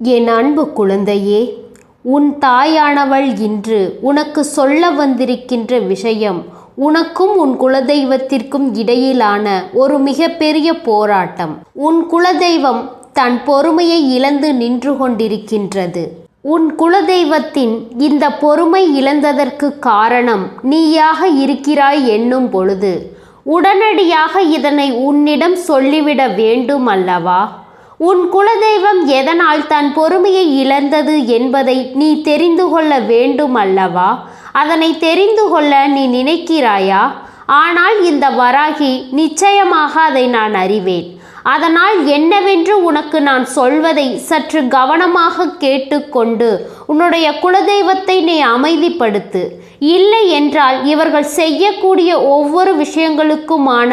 என் அன்பு குழந்தையே உன் தாயானவள் இன்று உனக்கு சொல்ல வந்திருக்கின்ற விஷயம் உனக்கும் உன் குலதெய்வத்திற்கும் இடையிலான ஒரு மிகப்பெரிய போராட்டம். உன் குலதெய்வம் தன் பொறுமையை இழந்து நின்று கொண்டிருக்கின்றது. உன் குலதெய்வத்தின் இந்த பொறுமை இழந்ததற்கு காரணம் நீயாக இருக்கிறாய் என்னும் பொழுது. உடனடியாக இதனை உன்னிடம் சொல்லிவிட வேண்டும் அல்லவா உன் குலதெய்வம் எதனால் தன் பொறுமையை இழந்தது என்பதை நீ தெரிந்து கொள்ள வேண்டும் அல்லவா? அதனை தெரிந்து கொள்ள நீ நினைக்கிறாயா? ஆனால் இந்த வராகி நிச்சயமாக அதை நான் அறிவேன். அதனால் என்னவென்று உனக்கு நான் சொல்வதை சற்று கவனமாக கேட்டுக்கொண்டு உன்னுடைய குலதெய்வத்தை நீ அமைதிப்படுத்து. இல்லை என்றால் இவர்கள் செய்யக்கூடிய ஒவ்வொரு விஷயங்களுக்குமான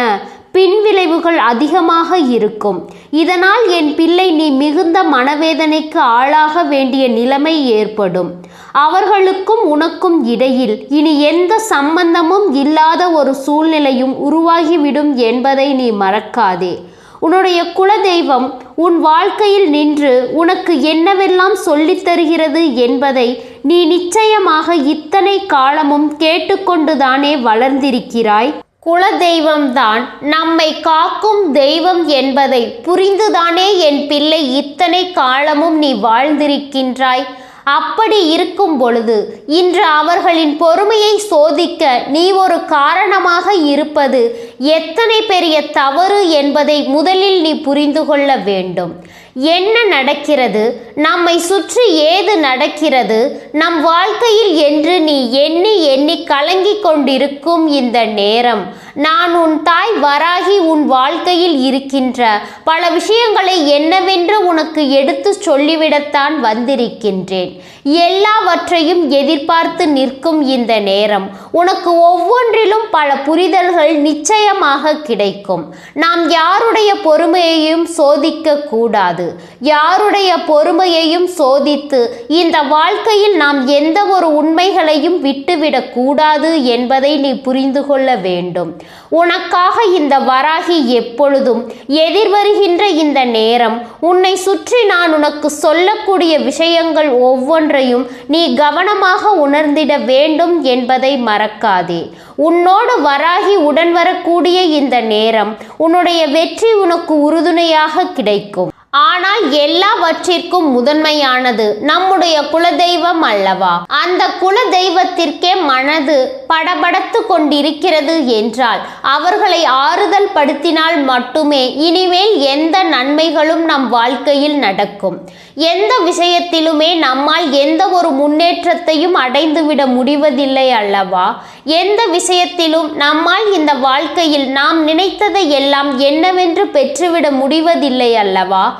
பின்விளைவுகள் அதிகமாக இருக்கும். இதனால் என் பிள்ளை நீ மிகுந்த மனவேதனைக்கு ஆளாக வேண்டிய நிலைமை ஏற்படும். அவர்களுக்கும் உனக்கும் இடையில் இனி எந்த சம்பந்தமும் இல்லாத ஒரு சூழ்நிலையும் உருவாகிவிடும் என்பதை நீ மறக்காதே. உன்னுடைய குலதெய்வம் உன் வாழ்க்கையில் நின்று உனக்கு என்னவெல்லாம் சொல்லித் தருகிறது என்பதை நீ நிச்சயமாக இத்தனை காலமும் கேட்டுக்கொண்டுதானே வளர்ந்திருக்கிறாய். குலதெய்வம்தான் நம்மை காக்கும் தெய்வம் என்பதை புரிந்துதானே என் பிள்ளை இத்தனை காலமும் நீ வாழ்ந்திருக்கின்றாய்? அப்படி இருக்கும் பொழுது இன்று அவர்களின் பொறுமையை சோதிக்க நீ ஒரு காரணமாக இருப்பது எத்தனை பெரிய தவறு என்பதை முதலில் நீ புரிந்து கொள்ள வேண்டும். என்ன நடக்கிறது? நம்மை சுற்றி ஏது நடக்கிறது? நம் வாழ்க்கையில் என்று நீ எண்ணி எண்ணி கலங்கிக் கொண்டிருக்கும் இந்த நேரம். நான் உன் தாய் வராகி உன் வாழ்க்கையில் இருக்கின்ற பல விஷயங்களை என்னவென்று உனக்கு எடுத்து சொல்லிவிடத்தான் வந்திருக்கின்றேன். எல்லாவற்றையும் எதிர்பார்த்து நிற்கும் இந்த நேரம் உனக்கு ஒவ்வொன்றிலும் பல புரிதல்கள் நிச்சயமாக கிடைக்கும். நாம் யாருடைய பொறுமையையும் சோதிக்க கூடாது. யாருடைய பொறுமையையும் சோதித்து இந்த வாழ்க்கையில் நாம் எந்த ஒரு உண்மைகளையும் விட்டுவிடக் கூடாது என்பதை நீ புரிந்து கொள்ள வேண்டும். உனக்காக இந்த வராகி எப்பொழுதும் எதிர்வருகின்ற இந்த நேரம் உன்னை சுற்றி நான் உனக்கு சொல்லக்கூடிய விஷயங்கள் ஒவ்வொன்றையும் நீ கவனமாக உணர்ந்திட வேண்டும் என்பதை மறக்காதே. உன்னோடு வராகி உடன் வரக்கூடிய இந்த நேரம் உன்னுடைய வெற்றி உனக்கு உறுதுணையாக கிடைக்கும். ஆனால் எல்லாவற்றிற்கும் முதன்மையானது நம்முடைய குலதெய்வம் அல்லவா? அந்த குலதெய்வத்திற்கே மனது படபடத்து கொண்டிருக்கிறது என்றால் அவர்களை ஆறுதல் படுத்தினால் மட்டுமே இனிமேல் எந்த நன்மைகளும் நம் வாழ்க்கையில் நடக்கும். எந்த விஷயத்திலுமே நம்மால் எந்த ஒரு முன்னேற்றத்தையும் அடைந்துவிட முடிவதில்லை அல்லவா? எந்த விஷயத்திலும் நம்மால் இந்த வாழ்க்கையில் நாம் நினைத்ததை எல்லாம் என்னவென்று பெற்றுவிட முடிவதில்லை அல்லவா?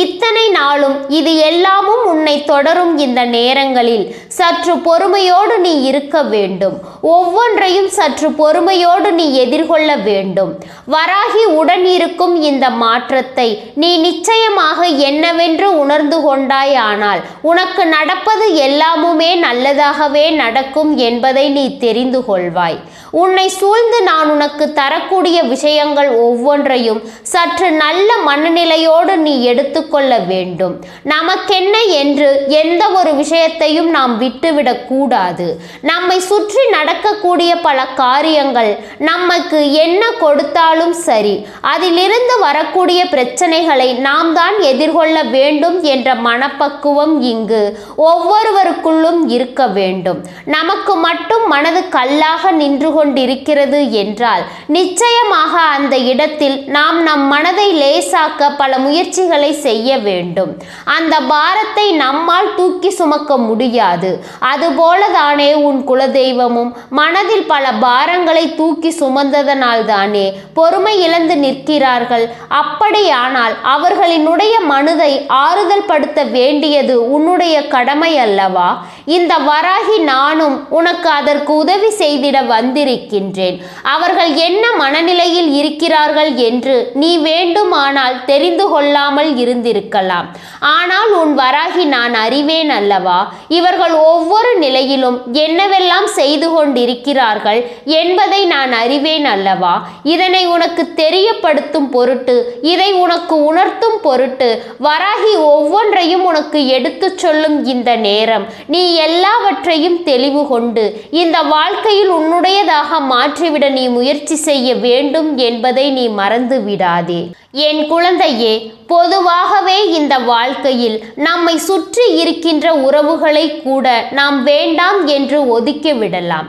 இத்தனை நாளும் இது எல்லாமும் உன்னை தொடரும் இந்த நேரங்களில். சற்று பொறுமையோடு நீ இருக்க வேண்டும். ஒவ்வொன்றையும் சற்று பொறுமையோடு நீ எதிர்கொள்ள வேண்டும். வராகி உடன் இருக்கும் இந்த மாற்றத்தை நீ நிச்சயமாக என்னவென்று உணர்ந்து கொண்டாயானால் உனக்கு நடப்பது எல்லாமுமே நல்லதாகவே நடக்கும் என்பதை நீ தெரிந்து கொள்வாய். உன்னை சூழ்ந்து நான் உனக்கு தரக்கூடிய விஷயங்கள் ஒவ்வொன்றையும் சற்று நல்ல மனநிலையோடு நீ எடுத்து கொள்ள வேண்டும். நமக்கென்ன என்று எந்த ஒரு விஷயத்தையும் நாம் விட்டுவிடக்கூடாது நம்மை சுற்றி நடக்கக்கூடிய பல காரியங்கள் நமக்கு என்ன கொடுத்தாலும் சரி அதிலிருந்து வரக்கூடிய பிரச்சனைகளை நாம் தான் எதிர்கொள்ள வேண்டும் என்ற மனப்பக்குவம் இங்கு ஒவ்வொருவருக்குள்ளும் இருக்க வேண்டும். நமக்கு மட்டும் மனது கல்லாக நின்று கொண்டிருக்கிறது என்றால் நிச்சயமாக அந்த இடத்தில் நாம் நம் மனதை லேசாக்க பல முயற்சிகளை செய்ய வேண்டும். அந்த பாரத்தை நம்மால் தூக்கி சுமக்க முடியாது. அதுபோல தானே உன் குலதெய்வமும் மனதில் பல பாரங்களை தூக்கி சுமந்ததனால் தானே பொறுமை இழந்து நிற்கிறார்கள். அப்படியானால் அவர்களினுடைய மனதை ஆறுதல் படுத்த வேண்டியது உன்னுடைய கடமை அல்லவா? இந்த வராகி நானும் உனக்கு அதற்கு உதவி செய்திட வந்திருக்கின்றேன். அவர்கள் என்ன மனநிலையில் இருக்கிறார்கள் என்று நீ வேண்டுமானால் தெரிந்து கொள்ளாமல் இருந்து இருந்திருக்கலாம். ஆனால் உன் வராகி நான் அறிவேன் அல்லவா? இவர்கள் ஒவ்வொரு நிலையிலும் என்னவெல்லாம் செய்து கொண்டிருக்கிறார்கள் என்பதை நான் அறிவேன் அல்லவா? இதனை உனக்கு தெரியப்படுத்தும் பொருட்டு இதை உனக்கு உணர்த்தும் பொருட்டு வராகி ஒவ்வொன்றையும் உனக்கு எடுத்துச் சொல்லும் இந்த நேரம் நீ எல்லாவற்றையும் தெளிவு கொண்டு இந்த வாழ்க்கையில் உன்னுடையதாக மாற்றிவிட நீ முயற்சி செய்ய வேண்டும் என்பதை நீ மறந்து விடாதே என் குழந்தையே பொதுவாக ஆகவே இந்த வாழ்க்கையில் நம்மை சுற்றி இருக்கின்ற உறவுகளை கூட நாம் வேண்டாம் என்று ஒதுக்கி விடலாம்.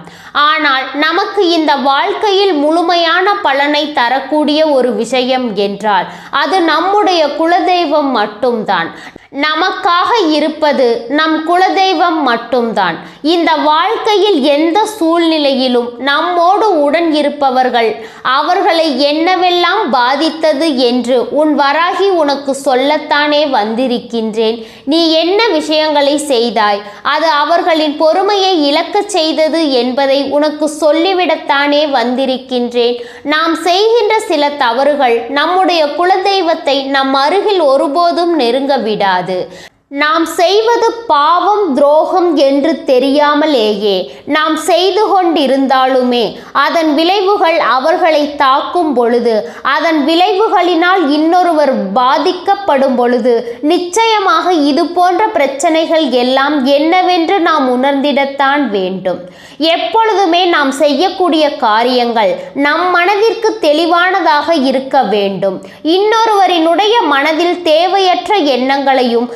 ஆனால் நமக்கு இந்த வாழ்க்கையில் முழுமையான பலனை தரக்கூடிய ஒரு விஷயம் என்றால் அது நம்முடைய குலதெய்வம் மட்டும்தான். நமக்காக இருப்பது நம் குலதெய்வம் மட்டும்தான். இந்த வாழ்க்கையில் எந்த சூழ்நிலையிலும் நம்மோடு உடன் இருப்பவர்கள் அவர்களை என்னவெல்லாம் பாதித்தது என்று உன் வராகி உனக்கு சொல்லத்தானே வந்திருக்கின்றேன். நீ என்ன விஷயங்களை செய்தாய்? அது அவர்களின் பொறுமையை இழக்கச் செய்தது என்பதை உனக்கு சொல்லிவிடத்தானே வந்திருக்கின்றேன். நாம் செய்கின்ற சில தவறுகள் நம்முடைய குலதெய்வத்தை நம் அருகில் ஒருபோதும் நெருங்க விடாது. கூடாது நாம் செய்வது பாவம் துரோகம் என்று தெரியாமலேயே நாம் செய்து கொண்டிருந்தாலுமே அதன் விளைவுகள் அவர்களை தாக்கும் பொழுது அதன் விளைவுகளினால் இன்னொருவர் பாதிக்கப்படும் பொழுது நிச்சயமாக இது போன்ற பிரச்சனைகள் எல்லாம் என்னவென்று நாம் உணர்ந்திடத்தான் வேண்டும். எப்பொழுதுமே நாம் செய்யக்கூடிய காரியங்கள் நம் மனதிற்கு தெளிவானதாக இருக்க வேண்டும். இன்னொருவரினுடைய மனதில் தேவையற்ற எண்ணங்களையும்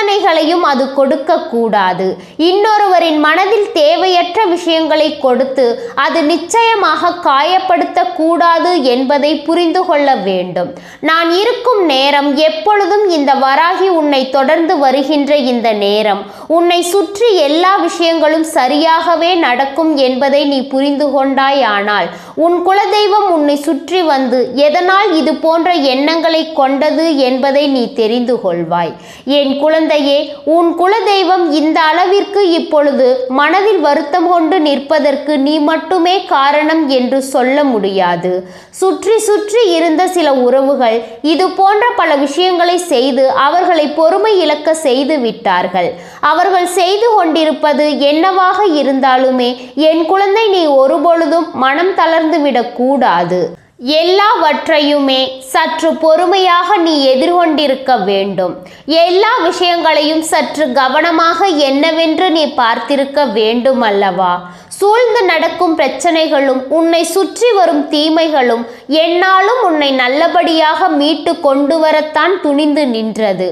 நிபந்தனைகளையும் அது கொடுக்க கூடாது இன்னொருவரின் மனதில் தேவையற்ற விஷயங்களை கொடுத்து அது நிச்சயமாக காயப்படுத்த கூடாது என்பதை புரிந்து கொள்ள வேண்டும். நான் இருக்கும் நேரம் எப்பொழுதும் இந்த வராகி உன்னை தொடர்ந்து வருகின்ற இந்த நேரம். உன்னை சுற்றி எல்லா விஷயங்களும் சரியாகவே நடக்கும் என்பதை நீ புரிந்து கொண்டாயானால் உன் குலதெய்வம் உன்னை சுற்றி வந்து எதனால் இது போன்ற எண்ணங்களை கொண்டது என்பதை நீ தெரிந்து கொள்வாய். என் குல குழந்தையே உன் குலதெய்வம் இந்த அளவிற்கு இப்பொழுது மனதில் வருத்தம் கொண்டு நிற்பதற்கு நீ மட்டுமே காரணம் என்று சொல்ல முடியாது. சுற்றி சுற்றி இருந்த சில உறவுகள் இது போன்ற பல விஷயங்களை செய்து அவர்களை பொறுமை இழக்க செய்து விட்டார்கள். அவர்கள் செய்து கொண்டிருப்பது என்னவாக இருந்தாலுமே என் குழந்தை நீ ஒருபொழுதும் மனம் தளர்ந்து விடக்கூடாது. எல்லாவற்றையுமே சற்று பொறுமையாக நீ எதிர்கொண்டிருக்க வேண்டும். எல்லா விஷயங்களையும் சற்று கவனமாக என்னவென்று நீ பார்த்திருக்க வேண்டும் அல்லவா சூழ்ந்து நடக்கும் பிரச்சனைகளும் உன்னை சுற்றி வரும் தீமைகளும் என்னாலும் உன்னை நல்லபடியாக மீட்டு கொண்டு வரத்தான் துணிந்து நின்றது.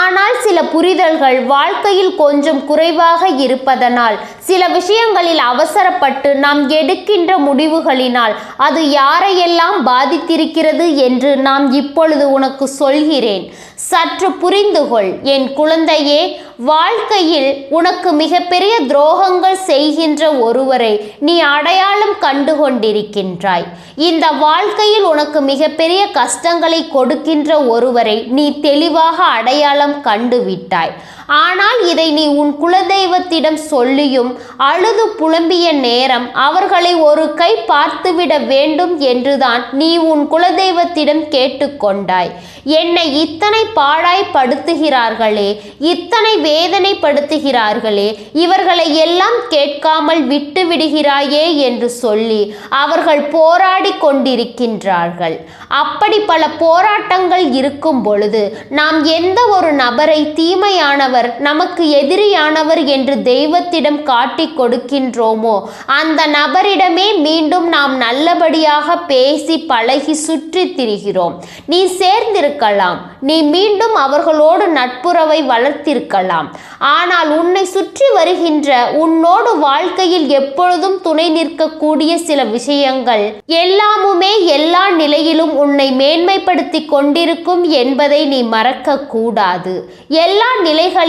ஆனால் சில புரிதல்கள் வாழ்க்கையில் கொஞ்சம் குறைவாக இருப்பதனால் சில விஷயங்களில் அவசரப்பட்டு நாம் எடுக்கின்ற முடிவுகளினால் அது யாரையெல்லாம் பாதித்திருக்கிறது என்று நாம் இப்பொழுது உனக்கு சொல்கிறேன். சற்று புரிந்து கொள் என் குழந்தையே வாழ்க்கையில் உனக்கு மிகப்பெரிய துரோகங்கள் செய்கின்ற ஒருவரை நீ அடையாளம் கண்டு கொண்டிருக்கின்றாய் இந்த வாழ்க்கையில் உனக்கு மிகப்பெரிய கஷ்டங்களை கொடுக்கின்ற ஒருவரை நீ தெளிவாக அடையாளம் கண்டுவிட்டாய். ஆனால் இதை நீ உன் குலதெய்வத்திடம் சொல்லியும் அழுது புலம்பிய நேரம் அவர்களை ஒரு கை பார்த்துவிட வேண்டும் என்றுதான் நீ உன் குலதெய்வத்திடம் கேட்டுக்கொண்டாய். என்னை இத்தனை பாழாய்ப்படுத்துகிறார்களே இத்தனை வேதனைப்படுத்துகிறார்களே இவர்களை எல்லாம் கேட்காமல் விட்டு விடுகிறாயே என்று சொல்லி அவர்கள் போராடி கொண்டிருக்கின்றார்கள். அப்படி பல போராட்டங்கள் இருக்கும் பொழுது நாம் எந்த ஒரு நபரை தீமையானவர் நமக்கு எதிரியானவர் என்று தெய்வத்திடம் காட்டிக் கொடுக்கின்றோமோ? அந்த நபரிடமே மீண்டும் நாம் நல்லபடியாக பேசி பழகி சுற்றி திரிகிறோம். நீ சேர்ந்திருக்கலாம். நீ மீண்டும் அவர்களோடு நட்புறவை வளர்த்திருக்கலாம். ஆனால் உன்னை சுற்றி வருகின்ற உன்னோடு வாழ்க்கையில் எப்பொழுதும் துணை நிற்கக்கூடிய சில விஷயங்கள் எல்லாமுமே எல்லா நிலையிலும் உன்னை மேன்மைப்படுத்தி கொண்டிருக்கும் என்பதை நீ மறக்க கூடாது. எல்லா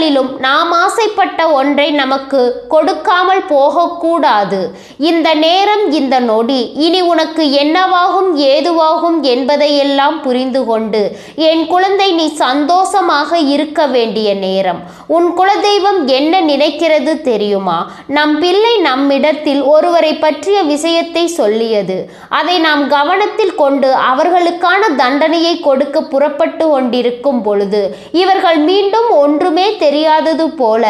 நிலைகளிலும் நாம் ஆசைப்பட்ட ஒன்றை நமக்கு கொடுக்காமல் போகக்கூடாது. இந்த நேரம் இந்த நொடி இனி உனக்கு என்னவாகும் ஏதுவாகும் என்பதையெல்லாம் புரிந்து கொண்டு என் குழந்தை நீ சந்தோஷமாக இருக்க வேண்டிய நேரம். உன் குலதெய்வம் என்ன நினைக்கிறது தெரியுமா? நம் பிள்ளை நம்மிடத்தில் ஒருவரை பற்றிய விஷயத்தை சொல்லியது. அதை நாம் கவனத்தில் கொண்டு அவர்களுக்கான தண்டனையை கொடுக்க புறப்பட்டு கொண்டிருக்கும் பொழுது இவர்கள் மீண்டும் ஒன்றுமே தெரியாதது போல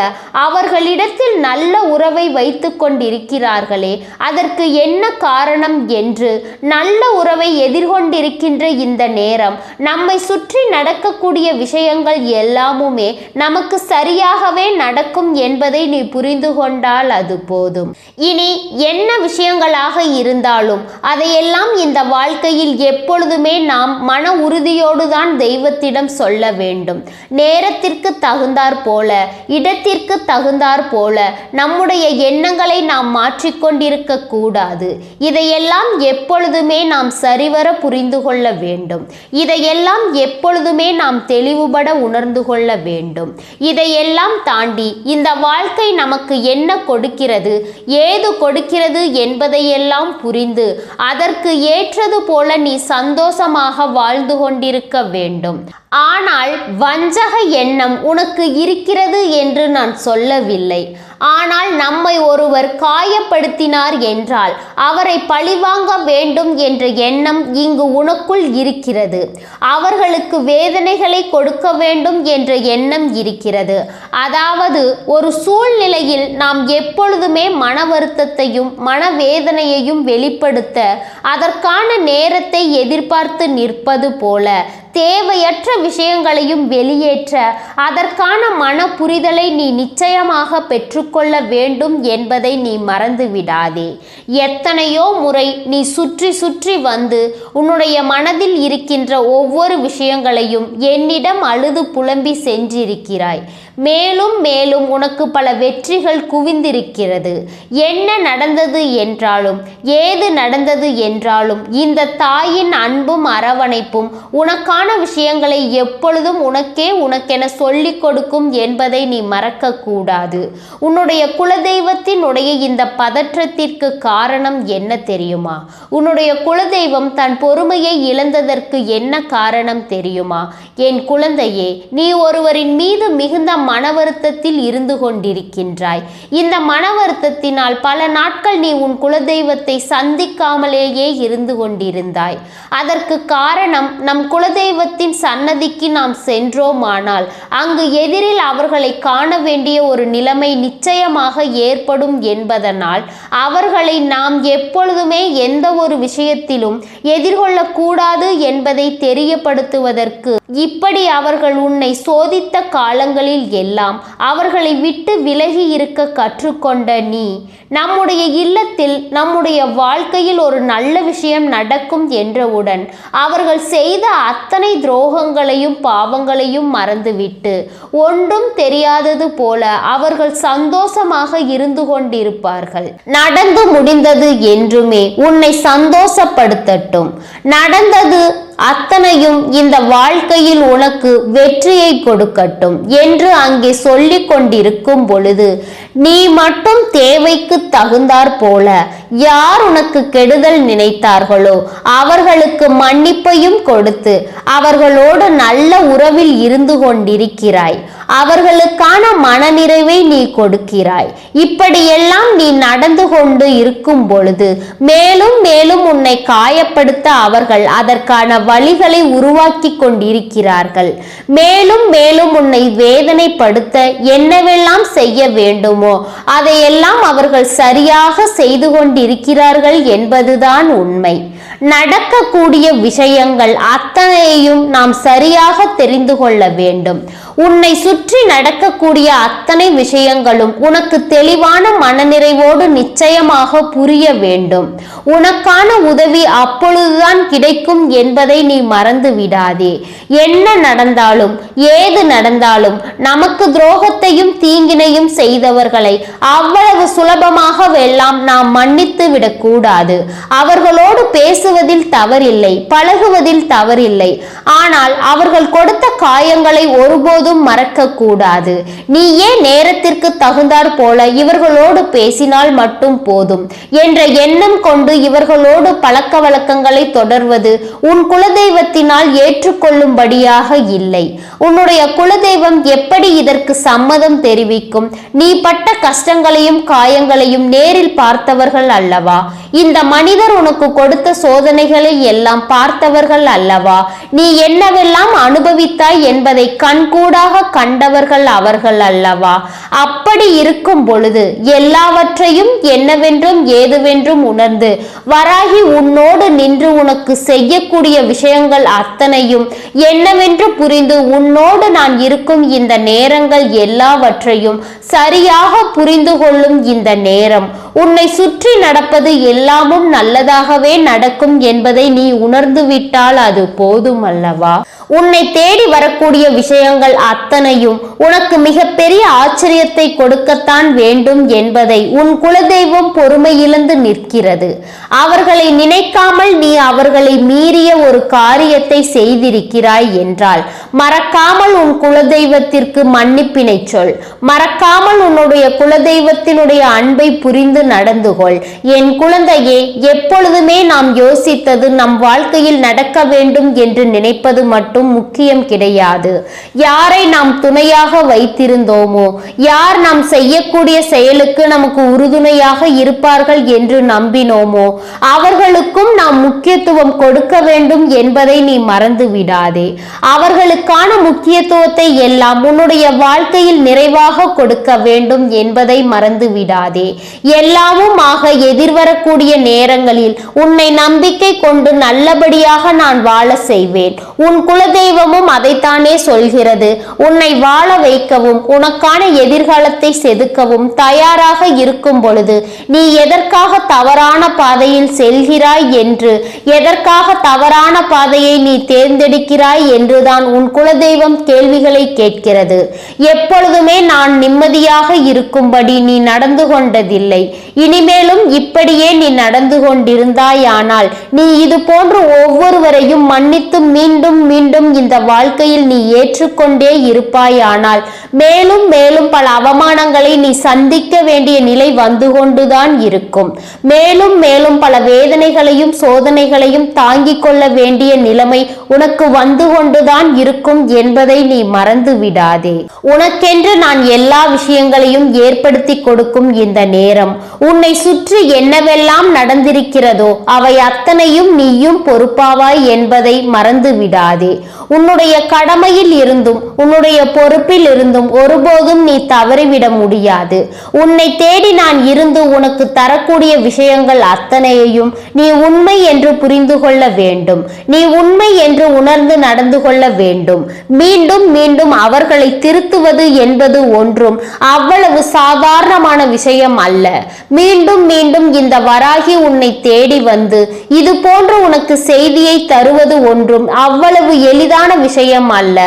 அவர்களிடத்தில் நல்ல உறவை வைத்து கொண்டிருக்கிறார்களே அதற்கு என்ன காரணம் என்று நல்ல உறவை எதிர்கொண்டிருக்கின்ற இந்த நேரம் நம்மை சுற்றி நடக்கக்கூடிய விஷயங்கள் எல்லாமுமே நமக்கு சரியாகவே நடக்கும் என்பதை நீ புரிந்து கொண்டால் அது போதும். இனி என்ன விஷயங்களாக இருந்தாலும் அதையெல்லாம் இந்த வாழ்க்கையில் எப்பொழுதுமே நாம் மன உறுதியோடு தான் தெய்வத்திடம் சொல்ல வேண்டும். நேரத்திற்கு தகுந்தாற் போல இடத்திற்கு தகுந்தாற் போல நம்முடைய எண்ணங்களை நாம் மாற்றிக்கொண்டிருக்க கூடாது. இதையெல்லாம் எப்பொழுதுமே நாம் சரிவர புரிந்து கொள்ள வேண்டும். இதையெல்லாம் எப்பொழுதுமே நாம் தெளிவுபட உணர்ந்து கொள்ள வேண்டும். இதையெல்லாம் தாண்டி இந்த வாழ்க்கை நமக்கு என்ன கொடுக்கிறது ஏது கொடுக்கிறது என்பதையெல்லாம் புரிந்து அதற்கு ஏற்றது போல நீ சந்தோஷமாக வாழ்ந்து கொண்டிருக்க வேண்டும். ஆனால் வஞ்சக எண்ணம் உனக்கு இருக்கிறது என்று நான் சொல்லவில்லை. ஆனால் நம்மை ஒருவர் காயப்படுத்தினார் என்றால் அவரை பழிவாங்க வேண்டும் என்ற எண்ணம் இங்கு உனக்குள் இருக்கிறது. அவர்களுக்கு வேதனைகளை கொடுக்க வேண்டும் என்ற எண்ணம் இருக்கிறது. அதாவது ஒரு சூழ்நிலையில் நாம் எப்பொழுதுமே மன வருத்தத்தையும் மனவேதனையையும் வெளிப்படுத்த அதற்கான நேரத்தை எதிர்பார்த்து நிற்பது போல தேவையற்ற விஷயங்களையும் வெளியேற்ற அதற்கான மன புரிதலை நீ நிச்சயமாக பெற்று பெற்றுக்கொள்ள வேண்டும் என்பதை நீ மறந்து விடாதே எத்தனையோ முறை நீ சுற்றி சுற்றி வந்து உன்னுடைய மனதில் இருக்கின்ற ஒவ்வொரு விஷயங்களையும் என்னிடம் அழுது புலம்பி சென்றிருக்கிறாய். மேலும் மேலும் உனக்கு பல வெற்றிகள் குவிந்திருக்கிறது. என்ன நடந்தது என்றாலும் ஏது நடந்தது என்றாலும் இந்த தாயின் அன்பும் அரவணைப்பும் உனக்கான விஷயங்களை எப்பொழுதும் உனக்கே உனக்கென சொல்லிக் கொடுக்கும் என்பதை நீ மறக்க கூடாது உன்னுடைய குலதெய்வத்தினுடைய இந்த பதற்றத்திற்கு காரணம் என்ன தெரியுமா? உன்னுடைய குலதெய்வம் தன் பொறுமையை இழந்ததற்கு என்ன காரணம் தெரியுமா? என் குழந்தையே நீ ஒருவரின் மீது மிகுந்த மன வருத்தத்தில் இருந்து கொண்டிருக்கின்றாய். இந்த மன வருத்தத்தினால் பல நாட்கள் நீ உன் குலதெய்வத்தை சந்திக்காமலேயே இருந்து கொண்டிருந்தாய். அதற்கு காரணம் நம் குலதெய்வத்தின் சன்னதிக்கு நாம் சென்றோமானால் அங்கு எதிரில் அவர்களை காண வேண்டிய ஒரு நிலைமை நிச்சயமாக ஏற்படும் என்பதனால் அவர்களை நாம் எப்பொழுதுமே எந்த ஒரு விஷயத்திலும் எதிர்கொள்ளக்கூடாது என்பதை தெரியப்படுத்துவதற்கு இப்படி அவர்கள் உன்னை சோதித்த காலங்களில் எல்லாம் அவர்களை விட்டு விலகி இருக்க கற்றுக்கொண்ட நீ. நம்முடைய இல்லத்தில் நம்முடைய வாழ்க்கையில் ஒரு நல்ல விஷயம் நடக்கும் என்றவுடன் அவர்கள் செய்த அத்தனை துரோகங்களையும் பாவங்களையும் மறந்துவிட்டு ஒன்றும் தெரியாதது போல அவர்கள் சந்தோஷமாக இருந்து கொண்டிருப்பார்கள். நடந்து முடிந்தது என்றுமே உன்னை சந்தோஷப்படுத்தட்டும். நடந்தது அத்தனையும் இந்த வாழ்க்கையில் உனக்கு வெற்றியை கொடுக்கட்டும் என்று அங்கே சொல்லிக் கொண்டிருக்கும் பொழுது நீ மட்டும் தேவைக்கு தகுந்தாற் போல யார் உனக்கு கெடுதல் நினைத்தார்களோ அவர்களுக்கு மன்னிப்பையும் கொடுத்து அவர்களோடு நல்ல உறவில் இருந்து கொண்டிருக்கிறாய். அவர்களுக்கான மனநிறைவை நீ கொடுக்கிறாய். இப்படியெல்லாம் நீ நடந்து கொண்டு இருக்கும் பொழுது மேலும் மேலும் உன்னை காயப்படுத்த அவர்கள் அதற்கான வழிகளை உருவாக்கி கொண்டிருக்கிறார்கள். மேலும் மேலும் உன்னை வேதனைப்படுத்த என்னவெல்லாம் செய்ய வேண்டும்? அதையெல்லாம் அவர்கள் சரியாக செய்து கொண்டிருக்கிறார்கள் என்பதுதான் உண்மை. நடக்கக்கூடிய விஷயங்கள் அத்தனையையும் நாம் சரியாக தெரிந்து கொள்ள வேண்டும். உன்னை சுற்றி நடக்கக்கூடிய அத்தனை விஷயங்களும் உனக்கு தெளிவான மனநிறைவோடு நிச்சயமாக புரிய வேண்டும். உனக்கான உதவி அப்பொழுதுதான் கிடைக்கும் என்பதை நீ மறந்து விடாதே. என்ன நடந்தாலும் ஏது நடந்தாலும் நமக்கு துரோகத்தையும் தீங்கினையும் செய்தவர்களை அவ்வளவு சுலபமாக வெல்லாம் நாம் மன்னித்து விடக்கூடாது. அவர்களோடு பேசுவதில் தவறில்லை பழகுவதில் தவறில்லை. ஆனால் அவர்கள் கொடுத்த காயங்களை ஒருபோதும் மறக்க கூடாது நீ ஏன் நேரத்திற்கு தகுந்தாற் போல இவர்களோடு பேசினால் மட்டும் போதும் என்ற எண்ணம் கொண்டு இவர்களோடு பழக்க வழக்கங்களை தொடர்வது உன் குலதெய்வத்தினால் ஏற்றுக்கொள்ளும்படியாக இல்லை. உன்னுடைய குலதெய்வம் எப்படி இதற்கு சம்மதம் தெரிவிக்கும்? நீ பட்ட கஷ்டங்களையும் காயங்களையும் நேரில் பார்த்தவர்கள் அல்லவா? இந்த மனிதர் உனக்கு கொடுத்த சோதனைகளை எல்லாம் பார்த்தவர்கள் அல்லவா? நீ என்னவெல்லாம் அனுபவித்தாய் என்பதை கண்கூடாக கண்டவர்கள் அவர்கள் அல்லவா? அப்படி இருக்கும் பொழுது எல்லாவற்றையும் என்னவென்றும் ஏதுவென்றும் உணர்ந்து வராகி உன்னோடு நின்று உனக்கு செய்யக்கூடிய விஷயங்கள் அத்தனையும் என்னவென்று புரிந்து உன்னோடு நான் இருக்கும் இந்த நேரங்கள் எல்லாவற்றையும் சரியாக புரிந்து கொள்ளும் இந்த நேரம். உன்னை சுற்றி நடப்பது எல்லாமும் நல்லதாகவே நடக்கும் என்பதை நீ உணர்ந்துவிட்டால் அது போதும் அல்லவா உன்னை தேடி வரக்கூடிய விஷயங்கள் அத்தனையும் உனக்கு மிகப்பெரிய ஆச்சரியத்தை கொடுக்கத்தான் வேண்டும் என்பதை உன் குலதெய்வம் பொறுமையிலிருந்து நிற்கிறது. அவர்களை நினைக்காமல் நீ அவர்களை மீறிய ஒரு காரியத்தை செய்திருக்கிறாய் என்றால் மறக்காமல் உன் குலதெய்வத்திற்கு மன்னிப்பினை சொல். மறக்காமல் உன்னுடைய குலதெய்வத்தினுடைய அன்பை புரிந்து நடந்து கொள். என் குழந்தையே எப்பொழுதுமே நாம் யோசித்தது நம் வாழ்க்கையில் நடக்க வேண்டும் என்று நினைப்பது மட்டும் முக்கியம் கிடையாது. யாரை நாம் துணையாக வைத்திருந்தோமோ யார் நாம் செய்யக்கூடிய செயலுக்கு நமக்கு உறுதுணையாக இருப்பார்கள் என்று நம்பினோமோ அவர்களுக்கும் நாம் முக்கியத்துவம் கொடுக்க வேண்டும் என்பதை நீ மறந்து விடாதே. அவர்களுக்கான முக்கியத்துவத்தை எல்லாம் உன்னுடைய வாழ்க்கையில் நிறைவாக கொடுக்க வேண்டும் என்பதை மறந்து விடாதே. எல்லாமும் ஆக எதிர்வரக்கூடிய நேரங்களில் உன்னை நம்பிக்கை கொண்டு நல்லபடியாக நான் வாழ செய்வேன். உன் குலதெய்வமும் அதைத்தானே சொல்கிறது. உன்னை வாழ வைக்கவும் உனக்கான எதிர்காலத்தை செதுக்கவும் தயாராக இருக்கும் பொழுது நீ எதற்காக தவறான பாதையில் செல்கிறாய் என்று எதற்காக தவறான பாதையை நீ தேர்ந்தெடுக்கிறாய் என்றுதான் உன் குலதெய்வம் கேள்விகளை கேட்கிறது. எப்பொழுதுமே நான் நிம்மதியாக இருக்கும்படி நீ நடந்து கொண்டதில்லை. இனிமேலும் இப்படியே நீ நடந்து கொண்டிருந்தாயானால் நீ இது போன்று ஒவ்வொருவரையும் மன்னித்து மீண்டும் மீண்டும் இந்த வாழ்க்கையில் நீ ஏற்றுக்கொண்டே இருப்பாயானால் மேலும் மேலும் பல அவமானங்களை நீ சந்திக்க வேண்டிய நிலை வந்து கொண்டுதான் இருக்கும். மேலும் மேலும் பல வேதனைகளையும் சோதனைகளையும் தாங்கிக் கொள்ள வேண்டிய நிலைமை உனக்கு வந்து கொண்டுதான் இருக்கும் என்பதை நீ மறந்து விடாதே உனக்கென்று நான் எல்லா விஷயங்களையும் ஏற்படுத்தி கொடுக்கும் இந்த நேரம். உன்னை சுற்றி என்னவெல்லாம் நடந்திருக்கிறதோ அவை அத்தனையும் நீயும் பொறுப்பாவாய் என்பதை மறந்து விடாதே உன்னுடைய கடமையில் இருந்தும் உன்னுடைய பொறுப்பில் இருந்தும் ஒருபோதும் நீ தவறிவிட முடியாது. உன்னை தேடி நான் இருந்து உனக்கு தரக்கூடிய விஷயங்கள் அத்தனையையும் நீ உண்மை என்று புரிந்து கொள்ள வேண்டும். நீ உண்மை என்று உணர்ந்து நடந்து கொள்ள வேண்டும். மீண்டும் மீண்டும் அவர்களை திருத்துவது என்பது ஒன்றும் அவ்வளவு சாதாரணமான விஷயம் அல்ல. மீண்டும் மீண்டும் இந்த வராகி உன்னை தேடி வந்து இது போன்று உனக்கு செய்தியை தருவது ஒன்றும் அவ்வளவு எளிதான விஷயம் அல்ல.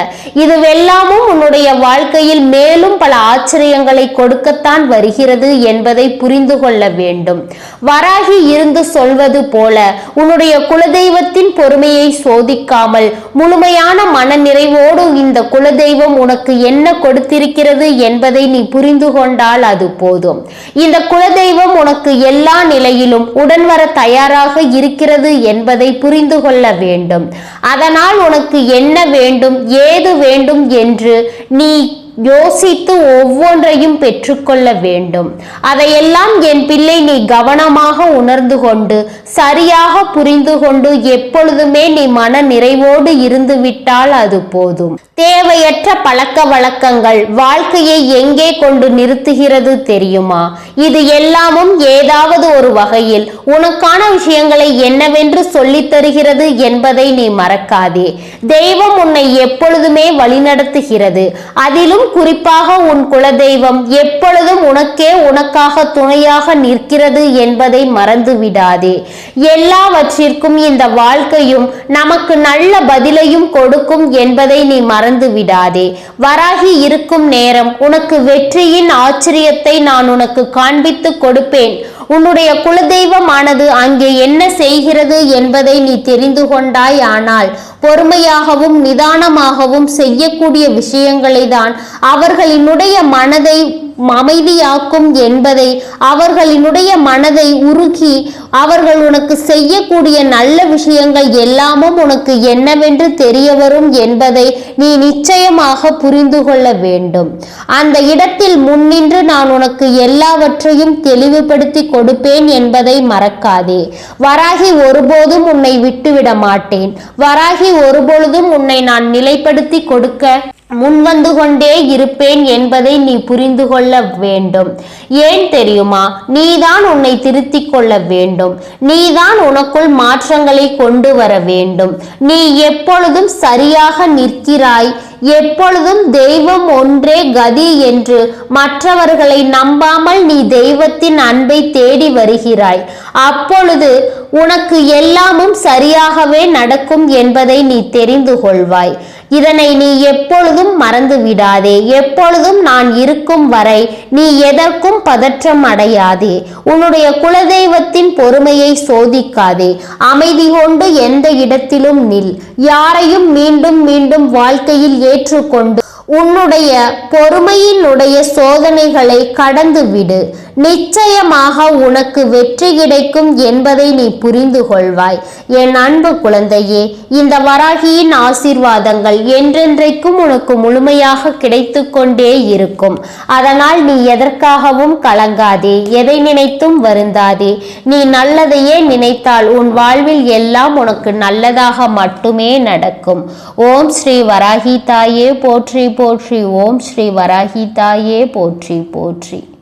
இதுவெல்லாமும் உன்னுடைய வாழ்க்கையில் மேலும் பல ஆச்சரியங்களை கொடுக்கத்தான் வருகிறது என்பதை புரிந்து கொள்ள வேண்டும். வராகி இருந்து சொல்வது போல உன்னுடைய குலதெய்வத்தின் பொறுமையை சோதிக்காமல் முழுமையான மனநிறைவோடு இந்த குலதெய்வம் உனக்கு என்ன கொடுத்திருக்கிறது என்பதை நீ புரிந்து கொண்டால் அது போதும். இந்த குலதெய்வம் உனக்கு எல்லா நிலையிலும் உடன் வர தயாராக இருக்கிறது என்பதை புரிந்து கொள்ள வேண்டும். அதனால் உனக்கு என்ன வேண்டும் ஏது வேண்டும் என்று நீ யோசித்து ஒவ்வொன்றையும் பெற்றுக்கொள்ள வேண்டும். அதையெல்லாம் என் பிள்ளை நீ கவனமாக உணர்ந்து கொண்டு சரியாக புரிந்து கொண்டு எப்பொழுதுமே நீ மன நிறைவோடு இருந்து விட்டால் அது போதும். தேவையற்ற பழக்க வழக்கங்கள் வாழ்க்கையை எங்கே கொண்டு நிறுத்துகிறது தெரியுமா? இது எல்லாமும் ஏதாவது ஒரு வகையில் உனக்கான விஷயங்களை என்னவென்று சொல்லித் தருகிறது என்பதை நீ மறக்காதே. தெய்வம் உன்னை எப்பொழுதுமே வழிநடத்துகிறது. அதிலும் குறிப்பாக உன் குலதெய்வம் எப்பொழுதும் உனக்கே உனக்காக துணையாக நிற்கிறது என்பதை மறந்து விடாதே எல்லாவற்றிற்கும் இந்த வாழ்க்கையும் நமக்கு நல்ல பதிலையும் கொடுக்கும் என்பதை நீ மறந்து விடாதே வராகி இருக்கும் நேரம் உனக்கு வெற்றியின் ஆச்சரியத்தை நான் உனக்கு காண்பித்து கொடுப்பேன். உன்னுடைய குலதெய்வமானது அங்கே என்ன செய்கிறது என்பதை நீ தெரிந்து கொண்டாய் ஆனால் பொறுமையாகவும் நிதானமாகவும் செய்யக்கூடிய விஷயங்களை தான் அவர்களினுடைய மனதை அமைதியாக்கும் என்பதை அவர்களினுடைய மனதை உருகி அவர்கள் உனக்கு செய்யக்கூடிய நல்ல விஷயங்கள் எல்லாமும் உனக்கு என்னவென்று தெரிய வரும் என்பதை நீ நிச்சயமாக புரிந்து கொள்ள வேண்டும். அந்த இடத்தில் முன்னின்று நான் உனக்கு எல்லாவற்றையும் தெளிவுபடுத்தி கொடுப்பேன் என்பதை மறக்காதே. வராகி ஒருபோதும் உன்னை விட்டுவிட மாட்டேன். வராகி ஒருபொழுதும் உன்னை நான் நிலைப்படுத்தி கொடுக்க முன்வந்து கொண்டே இருப்பேன் என்பதை நீ புரிந்து கொள்ள வேண்டும். ஏன் தெரியுமா? நீதான் உன்னை திருத்திக் கொள்ள வேண்டும். நீதான் உனக்குள் மாற்றங்களை கொண்டு வர வேண்டும். நீ எப்பொழுதும் சரியாக நிற்கிறாய். எப்பொழுதும் தெய்வம் ஒன்றே கதி என்று மற்றவர்களை நம்பாமல் நீ தெய்வத்தின் அன்பை தேடி வருகிறாய். அப்பொழுது உனக்கு எல்லாமும் சரியாகவே நடக்கும் என்பதை நீ தெரிந்து கொள்வாய். இதனை நீ எப்பொழுதும் மறந்து விடாதே எப்பொழுதும் நான் இருக்கும் வரை நீ எதற்கும் பதற்றம் அடையாதே. உன்னுடைய குலதெய்வத்தின் பொறுமையை சோதிக்காதே. அமைதி கொண்டு எந்த இடத்திலும் நில். யாரையும் மீண்டும் மீண்டும் வாழ்க்கையில் ஏற்றுக்கொண்டு உன்னுடைய பொறுமையினுடைய சோதனைகளை கடந்து விடு. நிச்சயமாக உனக்கு வெற்றி கிடைக்கும் என்பதை நீ புரிந்து கொள்வாய். என் அன்பு குழந்தையே இந்த வராகியின் ஆசீர்வாதங்கள் என்றென்றைக்கும் உனக்கு முழுமையாக கிடைத்து கொண்டே இருக்கும். அதனால் நீ எதற்காகவும் கலங்காதே எதை நினைத்தும் வருந்தாதே. நீ நல்லதையே நினைத்தால் உன் வாழ்வில் எல்லாம் உனக்கு நல்லதாக மட்டுமே நடக்கும். ஓம் ஸ்ரீ வராகி தாயே போற்றி போற்றி. ஓம் ஸ்ரீ வராகி தாயே போற்றி போற்றி.